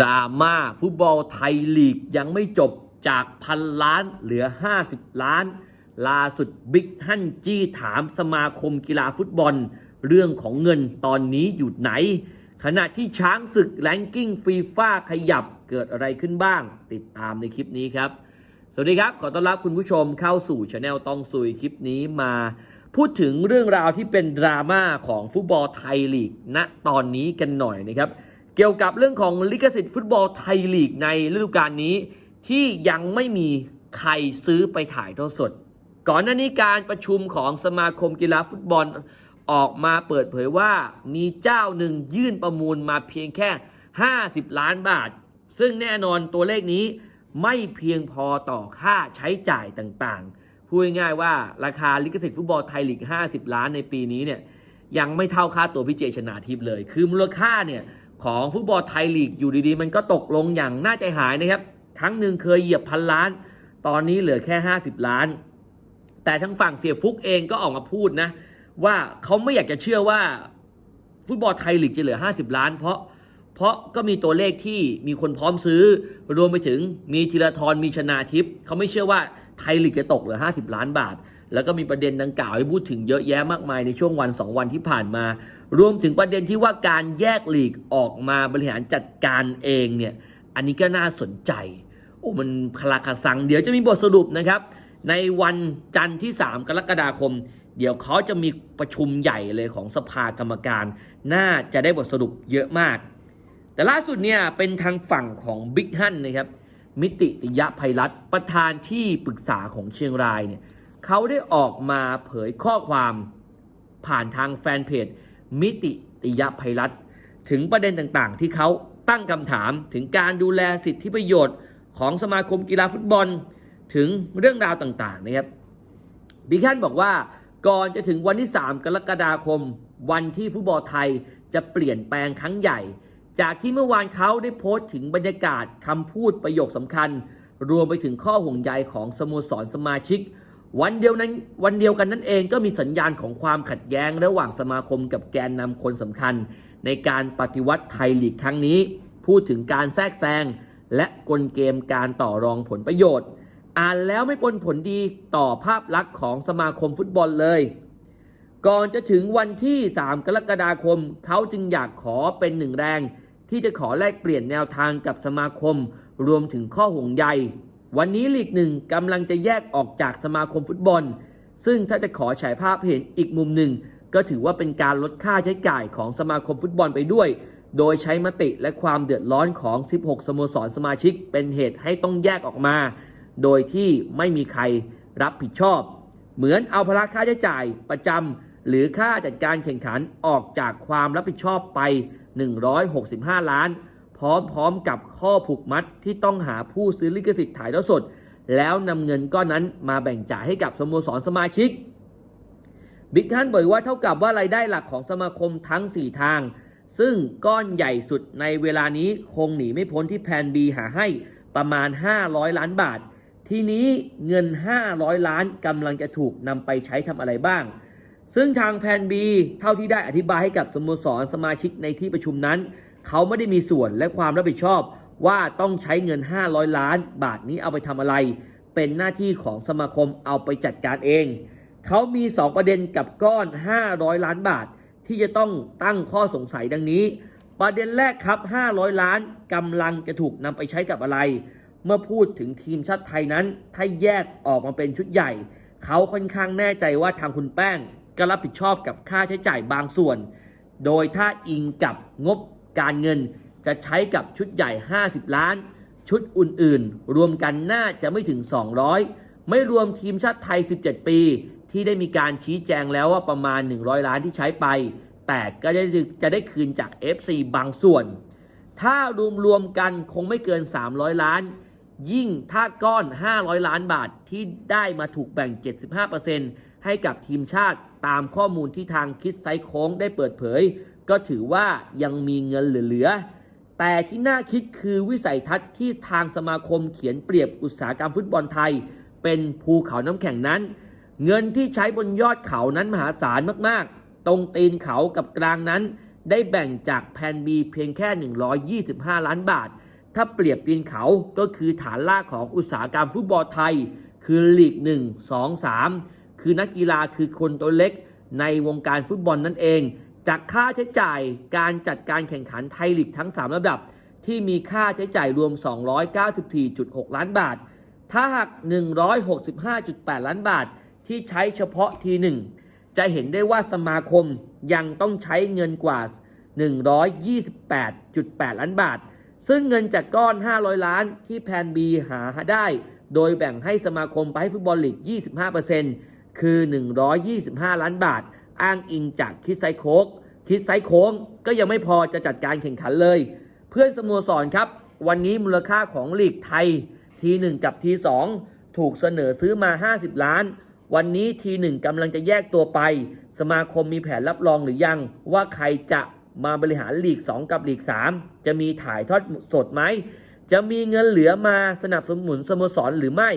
ดราม่าฟุตบอลไทยลีกยังไม่จบจากพันล้านเหลือ 50 ล้าน ล่าสุดบิ๊กฮั่นจี้ถามสมาคมกีฬาฟุตบอล เรื่องของเงินตอนนี้อยู่ไหน ขณะที่ช้างศึกแลนกิ้งฟีฟ่าขยับเกิดอะไรขึ้นบ้าง ติดตามในคลิปนี้ครับ สวัสดีครับ ขอต้อนรับคุณผู้ชมเข้าสู่ช anel ต้องซุยคลิปนี้มา พูดถึงเรื่องราวที่เป็นดราม่าของฟุตบอลไทยลีกณตอนนี้กันหน่อยนะครับ กี่ยวกับเรื่องของลิขสิทธิ์ฟุตบอลไทยลีกในฤดูกาลนี้ ที่ยังไม่มีใครซื้อไปถ่ายทอดสด ก่อนหน้านี้การประชุมของสมาคมกีฬาฟุตบอลออกมาเปิดเผยว่ามีเจ้าหนึ่งยื่นประมูลมาเพียงแค่ 50 ล้านบาท ซึ่งแน่นอนตัวเลขนี้ไม่เพียงพอต่อค่าใช้จ่ายต่างๆ พูดง่ายว่าราคาลิขสิทธิ์ฟุตบอลไทยลีก 50 ล้านในปีนี้เนี่ยยังไม่เท่าค่าตัวพี่เจชนาทิพย์เลย คือมูลค่าเนี่ย ของฟุตบอลไทยลีกอยู่ดีๆ มันก็ตกลงอย่างน่าใจหายนะครับครั้งหนึ่งเคยเหยียบพันล้าน ตอนนี้เหลือแค่ 50 ล้าน แต่ทั้งฝั่งเสียฟุกเองก็ออกมาพูดนะ ว่าเขาไม่อยากจะเชื่อว่าฟุตบอลไทยลีกจะเหลือ 50 ล้าน เพราะเพราะก็มีตัวเลขที่มีคนพร้อมซื้อ รวมไปถึงมีธีรทรมีชนาทิพย์เขาไม่เชื่อว่าไทยลีกจะตกเหลือ 50 ล้านบาท แล้วก็มีประเด็นดังกล่าวให้พูดถึงเยอะแยะมากมายในช่วงวัน 2 วันที่ผ่านมา รวมถึงประเด็นที่ว่าการแยกหลีกออกมาบริหารจัดการเองเนี่ย อันนี้ก็น่าสนใจ โอ้มันคลาคาซัง เดี๋ยวจะมีบทสรุปนะครับ ในวันจันทร์ที่ 3 กรกฎาคม เดี๋ยวเขาจะมีประชุมใหญ่เลยของสภากรรมการ น่าจะได้บทสรุปเยอะมาก แต่ล่าสุดเนี่ยเป็นทางฝั่งของบิ๊กฮั่นนะครับ มิติติยะภัยรัตประธานที่ปรึกษาของเชียงรายเนี่ย เขาได้ออกมาเผยข้อความผ่านทางแฟนเพจ มิติติยภัยรัตน์ถึงประเด็นต่างๆ ที่เขาตั้งคำถามถึงการดูแลสิทธิประโยชน์ของสมาคมกีฬาฟุตบอล ถึงเรื่องราวต่างๆนะครับบิ๊กฮันบอกว่าก่อนจะถึงวันที่ 3 กรกฎาคม วันที่ฟุตบอลไทยจะเปลี่ยนแปลงครั้งใหญ่ จากที่เมื่อวานเขาได้โพสต์ถึงบรรยากาศคำพูดประโยคสำคัญ รวมไปถึงข้อห่วงใยของสโมสรสมาชิก วันเดียวนั้นวันเดียวกันนั่นเองก็มีสัญญาณของความขัดแย้งระหว่างสมาคมกับแกนนำคนสำคัญ ในการปฏิวัติไทยลีกครั้งนี้ พูดถึงการแทรกแซงและกลเกมการต่อรองผลประโยชน์ อ่านแล้วไม่ปนผลดีต่อภาพลักษณ์ของสมาคมฟุตบอลเลย ก่อนจะถึงวันที่ 3 กรกฎาคม เขาจึงอยากขอเป็นหนึ่งแรง ที่จะขอแลกเปลี่ยนแนวทางกับสมาคม รวมถึงข้อห่วงใย วันนี้ลีกหนึ่งกำลังจะแยกออกจากสมาคมฟุตบอล ซึ่งถ้าจะขอฉายภาพเห็นอีกมุมหนึ่ง ก็ถือว่าเป็นการลดค่าใช้จ่ายของสมาคมฟุตบอลไปด้วย โดยใช้มติและความเดือดร้อนของ 16 สโมสรสมาชิก เป็นเหตุให้ต้องแยกออกมา โดยที่ไม่มีใครรับผิดชอบ เหมือนเอาภาระค่าใช้จ่ายประจำหรือค่าจัดการแข่งขันออกจากความรับผิดชอบไป 165 ล้าน พร้อมๆกับข้อผูกมัดที่ต้องหาผู้ซื้อลิขสิทธิ์ถ่ายทอดสด แล้วนำเงินก้อนนั้นมาแบ่งจ่ายให้กับสโมสรสมาชิกบิ๊กฮันบอกว่าเท่ากับว่ารายได้หลักของสมาคมทั้ง 4 ทาง ซึ่งก้อนใหญ่สุดในเวลานี้คงหนีไม่พ้นที่แพน B หาให้ประมาณ 500 ล้านบาท ทีนี้เงิน 500 ล้านกำลังจะถูกนำไปใช้ทำอะไรบ้าง ซึ่งทางแพน B เท่าที่ได้อธิบายให้กับสโมสรสมาชิกในที่ประชุมนั้น เขาไม่ได้มีส่วนและความรับผิดชอบ ว่าต้องใช้เงิน 500 ล้าน บาทนี้เอาไปทำอะไร เป็นหน้าที่ของสมาคมเอาไปจัดการเอง เขามี 2 ประเด็นกับก้อน 500 ล้านบาท ที่จะต้องตั้งข้อสงสัยดังนี้ ประเด็นแรกครับ 500 ล้านกำลังจะถูกนำไปใช้กับอะไร เมื่อพูดถึงทีมชาติไทยนั้น ถ้าแยกออกมาเป็นชุดใหญ่ เขาค่อนข้างแน่ใจว่าทางคุณแป้งก็รับผิดชอบกับค่าใช้จ่ายบางส่วน โดยถ้าอิงกับงบ การเงินจะใช้กับชุดใหญ่ 50 ล้าน ชุดอื่นๆ รวมกันน่าจะไม่ถึง 200 ไม่รวมทีมชาติไทย 17 ปี ที่ได้มีการชี้แจงแล้วว่าประมาณ 100 ล้านที่ใช้ไป แต่ก็ได้จะได้คืนจาก FC บางส่วน ถ้ารวมรวมๆกันคงไม่เกิน 300 ล้าน ยิ่งถ้าก้อน 500 ล้านบาทที่ได้มาถูกแบ่ง 75%ให้กับทีมชาติตามข้อมูลที่ทางคิดไซโค้งได้เปิดเผย ก็ถือว่ายังมีเงินเหลือ แต่ที่น่าคิดคือวิสัยทัศน์ที่ทางสมาคมเขียนเปรียบอุตสาหกรรมฟุตบอลไทย เป็นภูเขาน้ำแข็งนั้น เงินที่ใช้บนยอดเขานั้นมหาศาลมากๆ ตรงตีนเขากับกลางนั้น ได้แบ่งจากแผน B เพียงแค่ 125 ล้านบาท ถ้าเปรียบตีนเขาก็คือฐานลากของอุตสาหกรรมฟุตบอลไทย คือลีก 1 2 3 คือนักกีฬาคือคนตัวเล็กในวงการฟุตบอลนั่นเอง จากค่าใช้จ่ายการจัดการแข่งขันไทยลีกทั้ง 3 ระดับ ที่มีค่าใช้จ่ายรวม 294.6 ล้านบาท ถ้าหัก 165.8 ล้านบาท ที่ใช้เฉพาะทีหนึ่งจะเห็นได้ว่าสมาคมยังต้องใช้เงินกว่า 128.8 ล้านบาท ซึ่งเงินจากก้อน 500 ล้านที่แพน B หาได้ โดยแบ่งให้สมาคมไปให้ฟุตบอลลีก 25%คือ 125 ล้านบาท อ้างอิงจากคิดไซโคก คิดไซโค้งก็ยังไม่พอจะจัดการแข่งขันเลย เพื่อนสโมสรครับ วันนี้มูลค่าของลีกไทยที1กับที2ถูกเสนอซื้อมา 50 ล้าน วันนี้ทีหนึ่งกำลังจะแยกตัวไป สมาคมมีแผนรับรองหรือยัง ว่าใครจะมาบริหารลีก 2 กับลีก 3 จะมีถ่ายทอดสดไหม จะมีเงินเหลือมาสนับสนุนสโมสรหรือไม่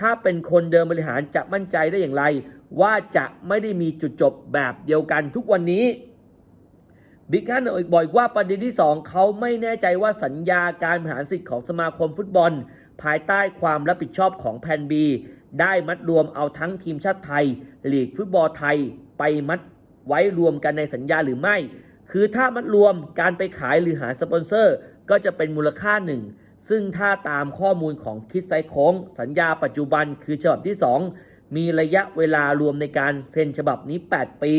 ถ้าเป็นคนเดิมบริหารจะมั่นใจได้อย่างไร ว่าจะไม่ได้มีจุดจบแบบเดียวกันทุกวันนี้ บิ๊กฮันอีกบอกอีกว่าประเด็นที่ 2 เขาไม่แน่ใจว่าสัญญาการบริหารสิทธิ์ของสมาคมฟุตบอล ภายใต้ความรับผิดชอบของแพนบีได้มัดรวมเอาทั้งทีมชาติไทยลีกฟุตบอลไทยไปมัดไว้รวมกันในสัญญาหรือไม่ คือถ้ามัดรวมการไปขายหรือหาสปอนเซอร์ ก็จะเป็นมูลค่าหนึ่ง ซึ่งถ้าตามข้อมูลของคิดไซโค้ง สัญญาปัจจุบันคือฉบับที่ 2 มีระยะเวลารวมในการเซ็นฉบับนี้ 8 ปี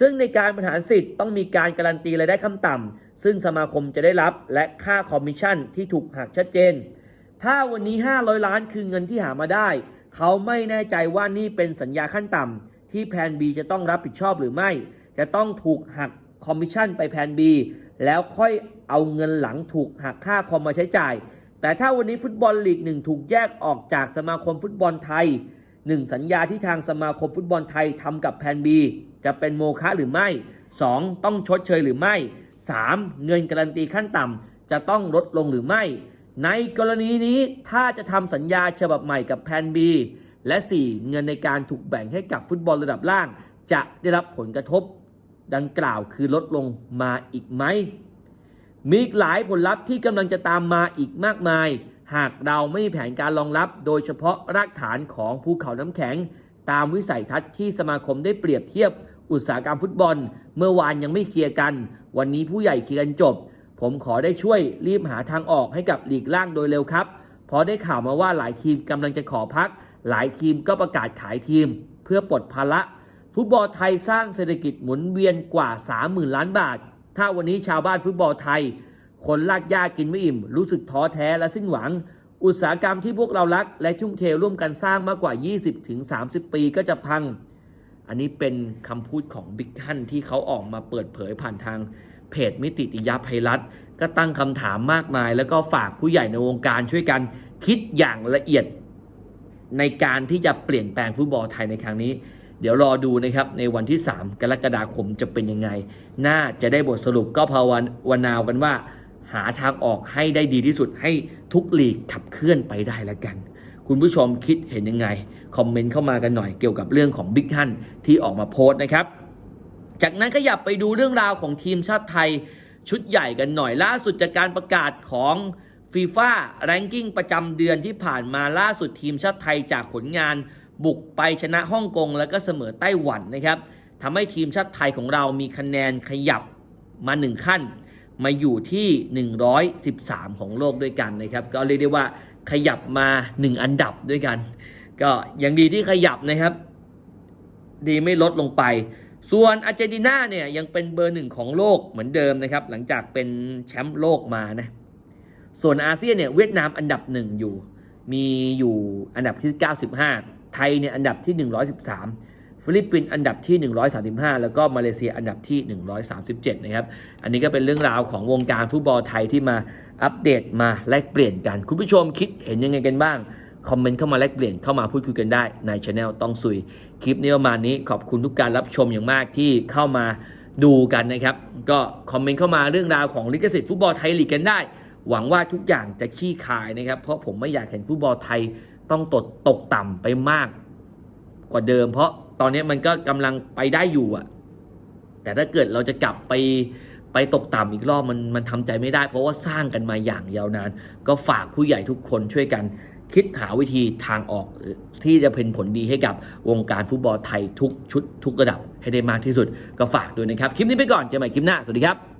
ซึ่งในการบริหารสิทธิ์ต้องมีการการันตีรายได้ขั้นต่ำซึ่งสมาคมจะได้รับและค่าคอมมิชชั่นที่ถูกหักชัดเจน ถ้าวันนี้ 500 ล้านคือเงินที่หามาได้ เขาไม่แน่ใจว่านี่เป็นสัญญาขั้นต่ำที่แพน B จะต้องรับผิดชอบหรือไม่ จะต้องถูกหักคอมมิชชั่นไปแพน B แล้วค่อยเอาเงินหลังถูกหักค่าคอมมาใช้จ่าย แต่ถ้าวันนี้ฟุตบอลลีกหนึ่งถูกแยกออกจากสมาคมฟุตบอลไทยหนึ่งสัญญาที่ทางสมาคมฟุตบอลไทยทำกับแพน B จะเป็นโมฆะหรือไม่ 2. ต้องชดเชยหรือไม่ 3. เงินการันตีขั้นต่ำจะต้องลดลงหรือไม่ ในกรณีนี้ถ้าจะทำสัญญาฉบับใหม่กับแพน B และ 4. เงินในการถูกแบ่งให้กับฟุตบอลระดับล่าง จะได้รับผลกระทบ ดังกล่าวคือลดลงมาอีกไหม มีอีกหลายผลลัพธ์ที่กำลังจะตามมาอีกมากมาย หากเราไม่มีแผนการรองรับ โดยเฉพาะรากฐานของภูเขาน้ำแข็ง ตามวิสัยทัศน์ที่สมาคมได้เปรียบเทียบ อุตสาหกรรมฟุตบอล เมื่อวานยังไม่เคลียร์กัน วันนี้ผู้ใหญ่เคลียร์กันจบ ผมขอได้ช่วยรีบหาทางออกให้กับลีกล่างโดยเร็วครับเพราะได้ข่าวมาว่าหลายทีมกำลังจะขอพัก หลายทีมก็ประกาศขายทีม เพื่อปลดภาระฟุตบอลไทยสร้างเศรษฐกิจหมุนเวียนกว่า 30,000 ล้านบาท ถ้าวันนี้ชาวบ้านฟุตบอลไทย คนลากยากินไม่อิ่ม รู้สึกท้อแท้และสิ้นหวัง อุตสาหกรรมที่พวกเรารัก และทุ่มเทร่วมกันสร้างมากกว่า 20-30 ปีก็จะพัง อันนี้เป็นคำพูดของบิ๊กท่านที่เขาออกมาเปิดเผยผ่านทางเพจมิติติยภัยรัฐ ก็ตั้งคำถามมากมาย แล้วก็ฝากผู้ใหญ่ในวงการช่วยกันคิดอย่างละเอียดในการที่จะเปลี่ยนแปลงฟุตบอลไทยในครั้งนี้ เดี๋ยวรอดูนะครับในวันที่ 3 กรกฎาคมจะเป็นยังไง น่าจะได้บทสรุปก็ภาวนากันว่า หาทางออกให้ได้ดีที่สุดให้ทุกหลีกขับเคลื่อนไปได้แล้วกัน คุณผู้ชมคิดเห็นยังไง คอมเมนต์เข้ามากันหน่อยเกี่ยวกับเรื่องของบิ๊กฮันที่ออกมาโพสต์นะครับ จากนั้นขยับไปดูเรื่องราวของทีมชาติไทยชุดใหญ่กันหน่อยล่าสุดจากการประกาศของฟีฟ่าแรงกิ้งประจำเดือนที่ผ่านมาล่าสุดทีมชาติไทยจากผลงานบุกไปชนะฮ่องกงแล้วก็เสมอไต้หวันนะครับทำให้ทีมชาติไทยของเรามีคะแนนขยับมาหนึ่งขั้น มาอยู่ที่ 113 ของโลกด้วยกันนะครับ ก็เรียกได้ว่า ขยับมา 1 อันดับด้วยกัน ก็ยังดีที่ขยับนะครับ ดีไม่ลดลงไป ส่วนอาร์เจนตินาเนี่ยยังเป็นเบอร์หนึ่งของโลกเหมือนเดิมนะครับ หลังจากเป็นแชมป์โลกมานะส่วนอาเซียนเนี่ยเวียดนามอันดับหนึ่งอยู่ มีอยู่อันดับที่ 95 ไทยเนี่ยอันดับที่ 113 ฟิลิปปินส์อันดับที่ 135 แล้วก็มาเลเซียอันดับที่ 137 นะครับ อันนี้ก็เป็นเรื่องราวของวงการฟุตบอลไทยที่มาอัปเดตมาแลกเปลี่ยนกัน คุณผู้ชมคิดเห็นยังไงกันบ้าง คอมเมนต์เข้ามาแลกเปลี่ยนเข้ามาพูดคุยกันได้ในช anel ต้องซุย คลิปนี้ประมาณนี้ขอบคุณทุกการรับชมอย่างมากที่เข้ามาดูกันนะครับ ก็คอมเมนต์เข้ามาเรื่องราวของลิขสิทธิ์ฟุตบอลไทยลีกกันได้ หวังว่าทุกอย่างจะขี้คายนะครับ เพราะผมไม่อยากเห็นฟุตบอลไทยต้องตกตกต่ำไปมากกว่าเดิมเพราะ ตอนนี้มันก็กำลังไปได้อยู่อะแต่ถ้าเกิดเราจะกลับไปไปตกต่ำอีกรอบมันมันทำใจไม่ได้ เพราะว่าสร้างกันมาอย่างยาวนาน ก็ฝากผู้ใหญ่ทุกคนช่วยกันคิดหาวิธีทางออกที่จะเป็นผลดีให้กับวงการฟุตบอลไทยทุกชุดทุกระดับให้ได้มากที่สุด ก็ฝากด้วยนะครับ คลิปนี้ไปก่อนเจอกันใหม่คลิปหน้า สวัสดีครับ